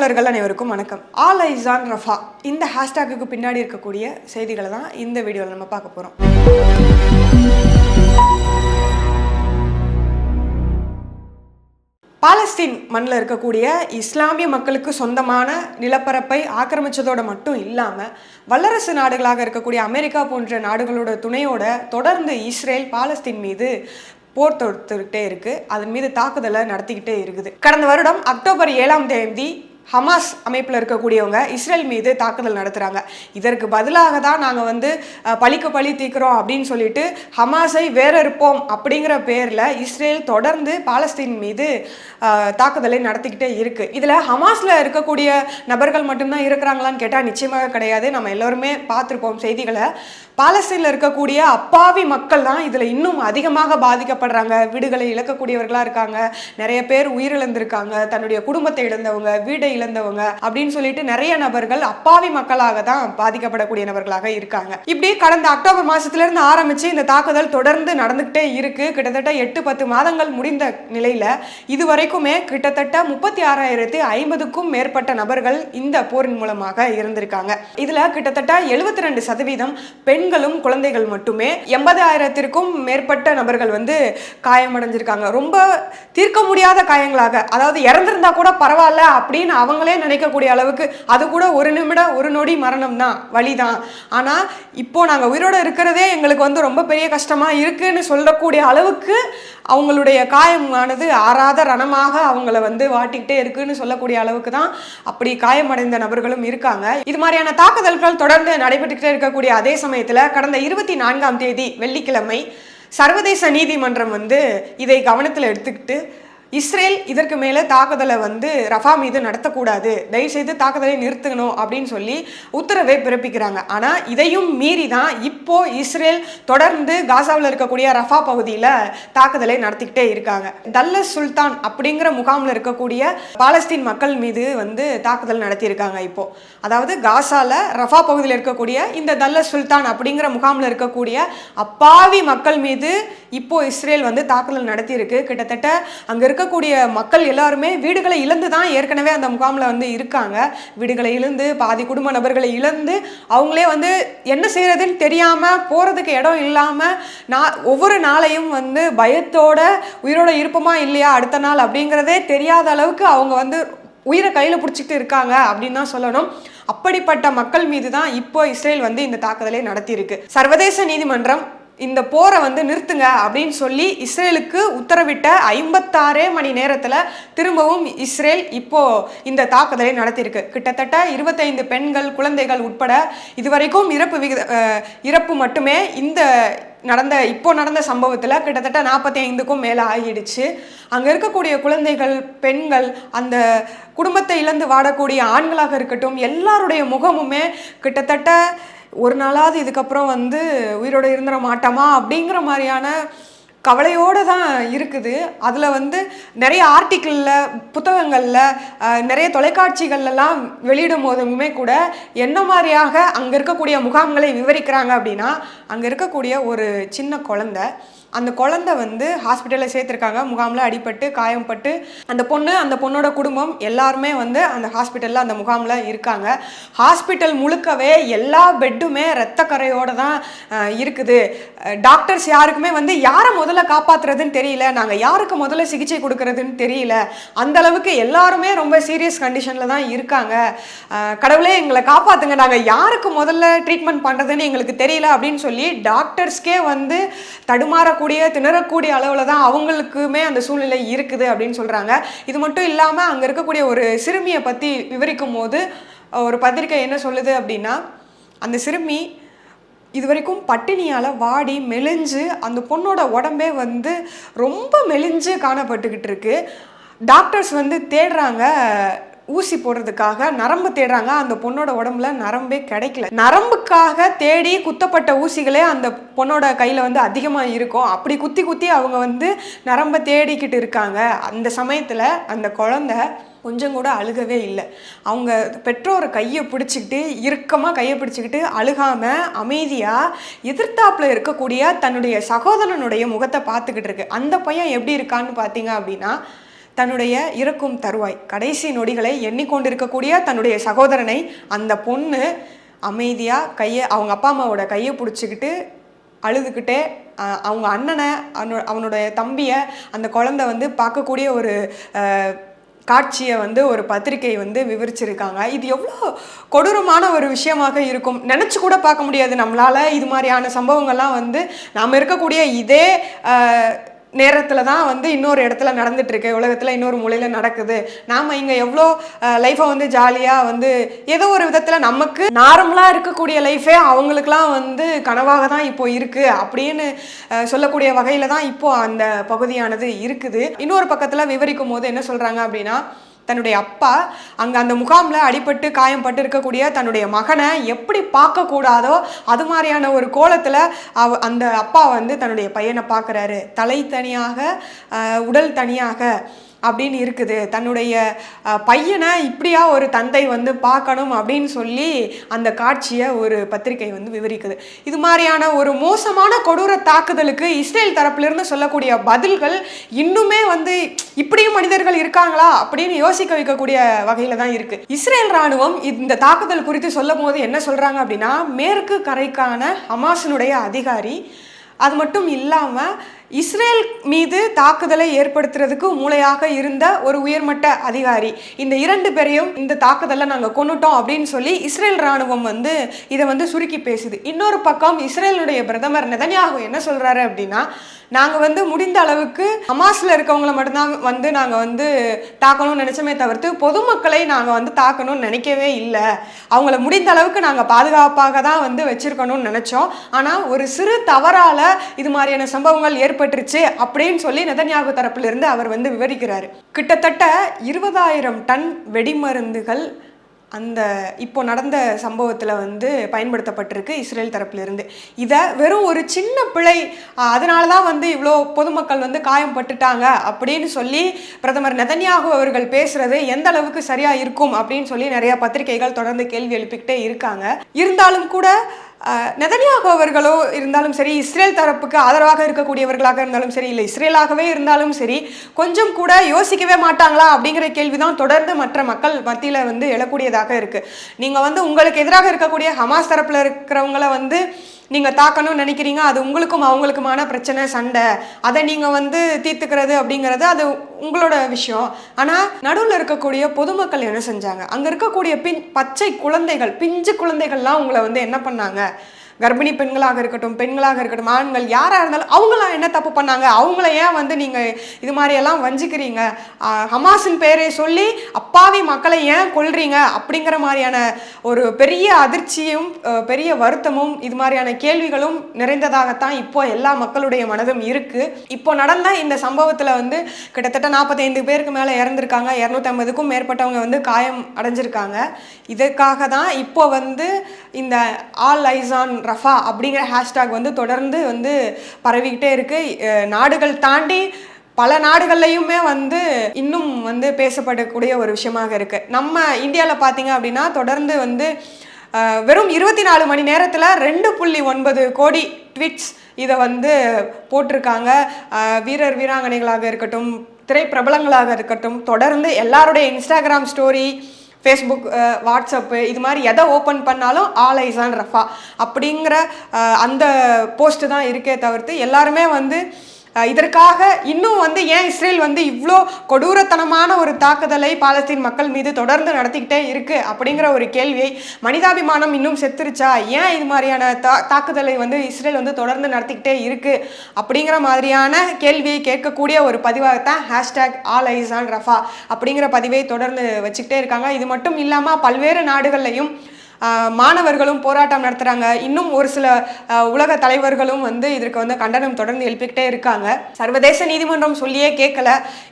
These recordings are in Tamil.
தமிழர்கள் அனைவருக்கும் வணக்கம். All eyes on Rafah. இந்த ஹேஷ்டேக்குக்கு பின்னாடி இருக்கக்கூடிய செய்திகளை தான் இந்த வீடியோவில் நம்ம பார்க்க போகிறோம் பாலஸ்தீன் மண்ணில் இருக்கக்கூடிய இஸ்லாமிய மக்களுக்கு சொந்தமான நிலப்பரப்பை ஆக்கிரமிச்சதோட மட்டும் இல்லாமல் வல்லரசு நாடுகளாக இருக்கக்கூடிய அமெரிக்கா போன்ற நாடுகளோட துணையோட தொடர்ந்து இஸ்ரேல் பாலஸ்தீன் மீது போர் தொடுத்துக்கிட்டே இருக்கு. அதன் மீது தாக்குதலை நடத்திக்கிட்டே இருக்குது. கடந்த வருடம் அக்டோபர் ஏழாம் தேதி ஹமாஸ் அமைப்பில் இருக்கக்கூடியவங்க இஸ்ரேல் மீது தாக்குதல் நடத்துகிறாங்க இதற்கு பதிலாக தான் நாங்கள் வந்து பழிக்கு பழி தீக்கிறோம் அப்படின்னு சொல்லிட்டு ஹமாஸை வேற இருப்போம் அப்படிங்கிற பேரில் இஸ்ரேல் தொடர்ந்து பாலஸ்தீன் மீது தாக்குதலை நடத்திக்கிட்டே இருக்குது இதில் ஹமாஸில் இருக்கக்கூடிய நபர்கள் மட்டும்தான் இருக்கிறாங்களான்னு கேட்டால் நிச்சயமாக கிடையாது. நம்ம எல்லோருமே பார்த்துருப்போம் செய்திகளை. பாலஸ்தீனில் இருக்கக்கூடிய அப்பாவி மக்கள் தான் இதில் இன்னும் அதிகமாக பாதிக்கப்படுறாங்க. வீடுகளை இழக்கக்கூடியவர்களாக இருக்காங்க. நிறைய பேர் உயிரிழந்திருக்காங்க. தன்னுடைய குடும்பத்தை இழந்தவங்க வீடை இழந்தவங்க அப்படின்னு சொல்லிட்டு நிறைய நபர்கள் அப்பாவி மக்களாக தான் பாதிக்கப்படக்கூடிய நபர்களாக இருக்காங்க. இப்படி கடந்த அக்டோபர் மாதத்துலேருந்து ஆரம்பித்து ஆரம்பிச்சு இந்த தாக்குதல் தொடர்ந்து நடந்துகிட்டே இருக்கு. கிட்டத்தட்ட எட்டு பத்து மாதங்கள் முடிந்த நிலையில இதுவரைக்குமே கிட்டத்தட்ட முப்பத்தி ஆறாயிரத்து ஐம்பதுக்கும் மேற்பட்ட நபர்கள் இந்த போரின் மூலமாக இருந்திருக்காங்க. இதுல கிட்டத்தட்ட எழுபத்தி ரெண்டு சதவீதம் பெண் பெண்களும் குழந்தைகள் மட்டுமே எண்பதாயிரத்திற்கும் மேற்பட்ட நபர்கள் வந்து காயமடைஞ்சிருக்காங்க. ரொம்ப தீர்க்க முடியாத காயங்களாக. அதாவது இறந்திருந்தா கூட பரவாயில்ல அப்படின்னு அவங்களே நினைக்கக்கூடிய அளவுக்கு அது கூட ஒரு நிமிடம் ஒரு நொடி மரணம் தான் வழி தான். ஆனால் இப்போ நாங்கள் உயிரோட இருக்கிறதே எங்களுக்கு வந்து ரொம்ப பெரிய கஷ்டமாக இருக்குன்னு சொல்லக்கூடிய அளவுக்கு அவங்களுடைய காயமானது ஆறாத ரணமாக அவங்கள வந்து வாட்டிக்கிட்டே இருக்குன்னு சொல்லக்கூடிய அளவுக்கு தான் அப்படி காயமடைந்த நபர்களும் இருக்காங்க. இது மாதிரியான தாக்குதல்கள் தொடர்ந்து நடைபெற்றுக்கிட்டே இருக்கக்கூடிய அதே சமயத்தில் கடந்த இருபத்தி நான்காம் தேதி வெள்ளிக்கிழமை சர்வதேச நீதிமன்றம் வந்து இதை கவனத்தில் எடுத்துக்கிட்டு இஸ்ரேல் இதற்கு மேலே தாக்குதலை வந்து ரஃபா மீது நடத்தக்கூடாது. தயவுசெய்து தாக்குதலை நிறுத்தணும் அப்படின்னு சொல்லி உத்தரவை பிறப்பிக்கிறாங்க. ஆனால் இதையும் மீறி தான் இப்போ இஸ்ரேல் தொடர்ந்து காசாவில் இருக்கக்கூடிய ரஃபா பகுதியில் தாக்குதலை நடத்திக்கிட்டே இருக்காங்க. தல்ல சுல்தான் அப்படிங்கிற முகாமில் இருக்கக்கூடிய பாலஸ்தீன் மக்கள் மீது வந்து தாக்குதல் நடத்தியிருக்காங்க இப்போ. அதாவது காசாவில் ரஃபா பகுதியில் இருக்கக்கூடிய இந்த தல்ல சுல்தான் அப்படிங்கிற முகாமில் இருக்கக்கூடிய அப்பாவி மக்கள் மீது இப்போ இஸ்ரேல் வந்து தாக்குதல் நடத்தியிருக்கு. கிட்டத்தட்ட அங்கே இருக்கக்கூடிய மக்கள் எல்லாருமே வீடுகளை இழந்து தான் ஏற்கனவே அந்த முகாமில் வந்து இருக்காங்க. வீடுகளை இழந்து பாதி குடும்ப நபர்களை இழந்து அவங்களே வந்து என்ன செய்யறதுன்னு தெரியாமல் போகிறதுக்கு இடம் இல்லாமல் நான் ஒவ்வொரு நாளையும் வந்து பயத்தோட உயிரோட இருப்போமா இல்லையா அடுத்த நாள் அப்படிங்கிறதே தெரியாத அளவுக்கு அவங்க வந்து உயிரை கையில் பிடிச்சிக்கிட்டு இருக்காங்க அப்படின்னு தான் சொல்லணும். அப்படிப்பட்ட மக்கள் மீது தான் இப்போ இஸ்ரேல் வந்து இந்த தாக்குதலை நடத்தியிருக்கு. சர்வதேச நீதிமன்றம் இந்த போரை வந்து நிறுத்துங்க அப்படின்னு சொல்லி இஸ்ரேலுக்கு உத்தரவிட்ட ஐம்பத்தாறே மணி நேரத்தில் திரும்பவும் இஸ்ரேல் இப்போ இந்த தாக்குதலை நடத்தியிருக்கு. கிட்டத்தட்ட இருபத்தைந்து பெண்கள் குழந்தைகள் உட்பட இதுவரைக்கும் இறப்பு விகித இறப்பு மட்டுமே இந்த நடந்த இப்போ நடந்த சம்பவத்தில் கிட்டத்தட்ட நாற்பத்தி ஐந்துக்கும் மேலே ஆகிடுச்சு. அங்கே இருக்கக்கூடிய குழந்தைகள் பெண்கள் அந்த குடும்பத்தை இழந்து வாடக்கூடிய ஆண்களாக இருக்கட்டும் எல்லாருடைய முகமுமே கிட்டத்தட்ட ஒரு நாளாவது இதுக்கப்புறம் வந்து உயிரோட இருந்துட மாட்டோமா அப்படிங்கிற மாதிரியான கவலையோடு தான் இருக்குது. அதில் வந்து நிறைய ஆர்டிக்கிளில் புத்தகங்களில் நிறைய தொலைக்காட்சிகள்லாம் வெளியிடும் போதுமே கூட என்ன மாதிரியாக அங்கே இருக்கக்கூடிய முகாம்களை விவரிக்கிறாங்க அப்படின்னா அங்கே இருக்கக்கூடிய ஒரு சின்ன குழந்தை அந்த குழந்தை வந்து ஹாஸ்பிட்டலில் சேர்த்துருக்காங்க. முகாமில் அடிபட்டு காயம்பட்டு. அந்த பொண்ணு அந்த பொண்ணோட குடும்பம் எல்லாருமே வந்து அந்த ஹாஸ்பிட்டலில் அந்த முகாமில் இருக்காங்க. ஹாஸ்பிட்டல் முழுக்கவே எல்லா பெட்டுமே ரத்த கரையோடு தான் இருக்குது. டாக்டர்ஸ் யாருக்குமே வந்து யாரை முதல்ல காப்பாத்துறதுன்னு தெரியல. நாங்கள் யாருக்கு முதல்ல சிகிச்சை கொடுக்கறதுன்னு தெரியல. அந்த அளவுக்கு எல்லாருமே ரொம்ப சீரியஸ் கண்டிஷனில் தான் இருக்காங்க. கடவுளே எங்களை காப்பாற்றுங்க நாங்கள் யாருக்கு முதல்ல ட்ரீட்மெண்ட் பண்ணுறதுன்னு எங்களுக்கு தெரியல அப்படின்னு சொல்லி டாக்டர்ஸ்க்கே வந்து தடுமாற தடுமாறக்கூடிய திணறக்கூடிய அளவில் தான் அவங்களுக்குமே அந்த சூழ்நிலை இருக்குது அப்படின்னு சொல்கிறாங்க இது மட்டும் இல்லாமல் அங்கே இருக்கக்கூடிய ஒரு சிறுமியை பற்றி விவரிக்கும் போது ஒரு பத்திரிக்கை என்ன சொல்லுது அப்படின்னா அந்த சிறுமி இது வரைக்கும் பட்டினியால் வாடி மெலிஞ்சு அந்த பொண்ணோட உடம்பே வந்து ரொம்ப மெலிஞ்சு காணப்பட்டுக்கிட்டு இருக்கு. டாக்டர்ஸ் வந்து தேடுறாங்க ஊசி போடுறதுக்காக நரம்பு தேடுறாங்க. அந்த பொண்ணோட உடம்புல நரம்பே கிடைக்கல. நரம்புக்காக தேடி குத்தப்பட்ட ஊசிகளே அந்த பொண்ணோட கையில் வந்து அதிகமாக இருக்கும். அப்படி குத்தி குத்தி அவங்க வந்து நரம்பை தேடிக்கிட்டு இருக்காங்க. அந்த சமயத்தில் அந்த குழந்தை கொஞ்சம் கூட அழுகவே இல்லை. அவங்க பெற்றோரை கையை பிடிச்சிக்கிட்டு இறுக்கமாக கையை பிடிச்சிக்கிட்டு அழுகாமல் அமைதியாக எதிர்த்தாப்பில் இருக்கக்கூடிய தன்னுடைய சகோதரனுடைய முகத்தை பார்த்துக்கிட்டு இருக்கு. அந்த பையன் எப்படி இருக்கான்னு பார்த்தீங்க அப்படின்னா தன்னுடைய இறக்கும் தருவாய் கடைசி நொடிகளை எண்ணிக்கொண்டிருக்கக்கூடிய தன்னுடைய சகோதரனை அந்த பொண்ணு அமைதியாக கையை அவங்க அப்பா அம்மாவோட கையை பிடிச்சிக்கிட்டு அழுதுகிட்டே அவங்க அண்ணனை அவனுடைய தம்பியை அந்த குழந்தை வந்து பார்க்கக்கூடிய ஒரு காட்சியை வந்து ஒரு பத்திரிகை வந்து விவரிச்சிருக்காங்க. இது எவ்வளோ கொடூரமான ஒரு விஷயமாக இருக்கும். நினச்சி கூட பார்க்க முடியாது நம்மளால். இது மாதிரியான சம்பவங்கள்லாம் வந்து நாம் இருக்கக்கூடிய இதே நேரத்தில் தான் வந்து இன்னொரு இடத்துல நடந்துட்டுருக்கு. உலகத்தில் இன்னொரு மூலையில் நடக்குது. நாம் இங்கே எவ்வளோ லைஃப்பை வந்து ஜாலியாக வந்து ஏதோ ஒரு விதத்தில் நமக்கு நார்மலாக இருக்கக்கூடிய லைஃபே அவங்களுக்குலாம் வந்து கனவாக தான் இப்போ இருக்குது அப்படின்னு சொல்லக்கூடிய வகையில் தான் இப்போது அந்த பகுதியானது இருக்குது. இன்னொரு பக்கத்தில் விவரிக்கும் போது என்ன சொல்கிறாங்க அப்படின்னா தன்னுடைய அப்பா அங்கே அந்த முகாமில் அடிபட்டு காயம்பட்டு இருக்கக்கூடிய தன்னுடைய மகனை எப்படி பார்க்கக்கூடாதோ அது மாதிரியான ஒரு கோலத்தில் அவ அந்த அப்பா வந்து தன்னுடைய பையனை பார்க்குறாரு. தலை தனியாக உடல் தனியாக. அப்படின்னு இருக்குது. தன்னுடைய பையனை இப்படியா ஒரு தந்தை வந்து பார்க்கணும் அப்படின்னு சொல்லி அந்த காட்சியை ஒரு பத்திரிகை வந்து விவரிக்குது. இது மாதிரியான ஒரு மோசமான கொடூர தாக்குதலுக்கு இஸ்ரேல் தரப்பிலிருந்து சொல்லக்கூடிய பதில்கள் இன்னுமே வந்து இப்படியும் மனிதர்கள் இருக்காங்களா அப்படின்னு யோசிக்க வைக்கக்கூடிய வகையில தான் இருக்கு. இஸ்ரேல் ராணுவம் இந்த தாக்குதல் குறித்து சொல்லும் போது என்ன சொல்றாங்க அப்படின்னா மேற்கு கரைக்கான ஹமாஸினுடைய அதிகாரி அது மட்டும் இல்லாமல் இஸ்ரேல் மீது தாக்குதலை ஏற்படுத்துறதுக்கு மூளையாக இருந்த ஒரு உயர்மட்ட அதிகாரி. இந்த இரண்டு பேரையும் இந்த தாக்குதலை நாங்கள் கொண்டுட்டோம் அப்படின்னு சொல்லி இஸ்ரேல் ராணுவம் வந்து இதை வந்து சுருக்கி பேசுது. இன்னொரு பக்கம் இஸ்ரேலுடைய பிரதமர் நெதன்யாகு என்ன சொல்றாரு அப்படின்னா நாங்கள் வந்து முடிந்த அளவுக்கு ஹமாஸில் இருக்கவங்களை மட்டும்தான் வந்து நாங்கள் வந்து தாக்கணும்னு நினைச்சோமே தவிர்த்து பொதுமக்களை நாங்கள் வந்து தாக்கணும்னு நினைக்கவே இல்லை. அவங்கள முடிந்த அளவுக்கு நாங்கள் பாதுகாப்பாக தான் வந்து வச்சிருக்கணும்னு நினைச்சோம். ஆனால் ஒரு சிறு தவறால இது மாதிரியான சம்பவங்கள் ஏற்பட்டுருச்சு அப்படின்னு சொல்லி நெதன்யாகு தரப்பிலிருந்து அவர் வந்து விவரிக்கிறார். கிட்டத்தட்ட இருபதாயிரம் டன் வெடிமருந்துகள் அந்த இப்போ நடந்த சம்பவத்தில் வந்து பயன்படுத்தப்பட்டிருக்கு இஸ்ரேல் தரப்பிலிருந்து. இதை வெறும் ஒரு சின்ன பிழை அதனால தான் வந்து இவ்வளோ பொதுமக்கள் வந்து காயம் பட்டுட்டாங்க அப்படின்னு சொல்லி பிரதமர் நெதன்யாகு அவர்கள் பேசுறது எந்த அளவுக்கு சரியாக இருக்கும் அப்படின்னு சொல்லி நிறைய பத்திரிகைகள் தொடர்ந்து கேள்வி எழுப்பிக்கிட்டே இருக்காங்க. இருந்தாலும் கூட நெதன்யாகு அவர்களோ இருந்தாலும் சரி இஸ்ரேல் தரப்புக்கு ஆதரவாக இருக்கக்கூடியவர்களாக இருந்தாலும் சரி இல்லை இஸ்ரேலாகவே இருந்தாலும் சரி கொஞ்சம் கூட யோசிக்கவே மாட்டாங்களா அப்படிங்கிற கேள்விதான் தொடர்ந்து மற்ற மக்கள் மத்தியில் வந்து எழக்கூடியதாக இருக்கு. நீங்க வந்து உங்களுக்கு எதிராக இருக்கக்கூடிய ஹமாஸ் தரப்புல இருக்கிறவங்கள வந்து நீங்க தாக்கணும்னு நினைக்கிறீங்க அது உங்களுக்கும் அவங்களுக்குமான பிரச்சனை சண்டை. அதை நீங்க வந்து தீர்த்துக்கிறது அப்படிங்கிறது அது உங்களோட விஷயம். ஆனால் நடுவில் இருக்கக்கூடிய பொதுமக்கள் என்ன செஞ்சாங்க? அங்கே இருக்கக்கூடிய பின் பச்சை குழந்தைகள் பிஞ்சு குழந்தைகள்லாம் உங்களை வந்து என்ன பண்ணாங்க? கர்ப்பிணி பெண்களாக இருக்கட்டும் பெண்களாக இருக்கட்டும் ஆண்கள் யாராக இருந்தாலும் அவங்களாம் என்ன தப்பு பண்ணாங்க? அவங்கள ஏன் வந்து நீங்கள் இது மாதிரியெல்லாம் வஞ்சிக்கிறீங்க? ஹமாஸின் பேரை சொல்லி அப்பாவி மக்களை ஏன் கொள்றீங்க அப்படிங்கிற மாதிரியான ஒரு பெரிய அதிர்ச்சியும் பெரிய வருத்தமும் இது மாதிரியான கேள்விகளும் நிறைந்ததாகத்தான் இப்போ எல்லா மக்களுடைய மனதும் இருக்கு. இப்போ நடந்த இந்த சம்பவத்தில் வந்து கிட்டத்தட்ட நாற்பத்தைந்து பேருக்கு மேலே இறந்துருக்காங்க. இரநூத்தம்பதுக்கும் மேற்பட்டவங்க வந்து காயம் அடைஞ்சிருக்காங்க. இதற்காக தான் இப்போ வந்து இந்த ஆல் ஐசான் ரஃபா அப்படிங்கிற ஹேஷ்டாக் வந்து தொடர்ந்து வந்து பரவிக்கிட்டே இருக்கு. நாடுகள் தாண்டி பல நாடுகள்லையுமே வந்து இன்னும் வந்து பேசப்படக்கூடிய ஒரு விஷயமாக இருக்கு. நம்ம இந்தியாவில் பார்த்தீங்க அப்படின்னா தொடர்ந்து வந்து வெறும் இருபத்தி நாலு மணி நேரத்தில் ரெண்டு புள்ளி ஒன்பது கோடி ட்விட்ஸ் இதை வந்து போட்டிருக்காங்க. வீரர் வீராங்கனைகளாக இருக்கட்டும் திரைப்பிரபலங்களாக இருக்கட்டும் தொடர்ந்து எல்லாருடைய இன்ஸ்டாகிராம் ஸ்டோரி ஃபேஸ்புக் வாட்ஸ்அப்பு இது மாதிரி எதை ஓப்பன் பண்ணாலும் ஆல் ஐசான் ரஃபா. அப்படிங்கிற அந்த போஸ்ட்டு தான் இருக்கே தவிர்த்து எல்லாருமே வந்து இதற்காக இன்னும் வந்து ஏன் இஸ்ரேல் வந்து இவ்வளோ கொடூரத்தனமான ஒரு தாக்குதலை பாலஸ்தீன் மக்கள் மீது தொடர்ந்து நடத்திக்கிட்டே இருக்கு அப்படிங்கிற ஒரு கேள்வியை மனிதாபிமானம் இன்னும் செத்துருச்சா? ஏன் இது மாதிரியான தா தாக்குதலை வந்து இஸ்ரேல் வந்து தொடர்ந்து நடத்திக்கிட்டே இருக்கு அப்படிங்கிற மாதிரியான கேள்வியை கேட்கக்கூடிய ஒரு பதிவாகத்தான் hashtag all eyes on Rafah அப்படிங்கிற பதிவை தொடர்ந்து வச்சுக்கிட்டே இருக்காங்க. இது மட்டும் இல்லாமல் பல்வேறு நாடுகள்லையும் மாணவர்களும் போராட்டம் நடத்துகிறாங்க இன்னும் ஒரு சில உலக தலைவர்களும் வந்து இதற்கு வந்து கண்டனம் தொடர்ந்து எழுப்பிக்கிட்டே இருக்காங்க. சர்வதேச நீதிமன்றம் சொல்லியே கேட்கல.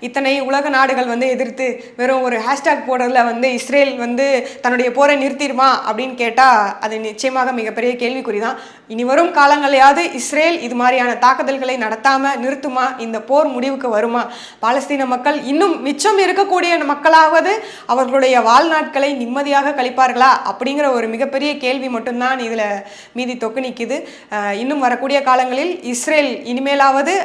இத்தனை உலக நாடுகள் வந்து எதிர்த்து வெறும் ஒரு ஹேஷ்டேக் போடுறதுல வந்து இஸ்ரேல் வந்து தன்னுடைய போரை நிறுத்திடுமா அப்படின்னு கேட்டால் அது நிச்சயமாக மிகப்பெரிய கேள்விக்குறி தான் இனி வரும் காலங்களையாவது இஸ்ரேல் இது மாதிரியான தாக்குதல்களை நடத்தாமல் நிறுத்துமா? இந்த போர் முடிவுக்கு வருமா? பாலஸ்தீன மக்கள் இன்னும் மிச்சம் இருக்கக்கூடிய மக்களாவது அவர்களுடைய வாழ்நாட்களை நிம்மதியாக கழிப்பார்களா? அப்படிங்கிற ஒரு மிகப்பெரிய கேள்வி மட்டும்தான் இதில் மீதி தொக்கு நிற்குது இன்னும் வரக்கூடிய காலங்களில் இஸ்ரேல் இனிமேலாவது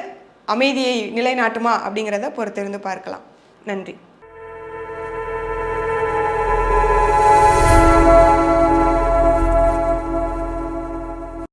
அமைதியை நிலைநாட்டுமா அப்படிங்கிறத பொறுத்திருந்து பார்க்கலாம். நன்றி.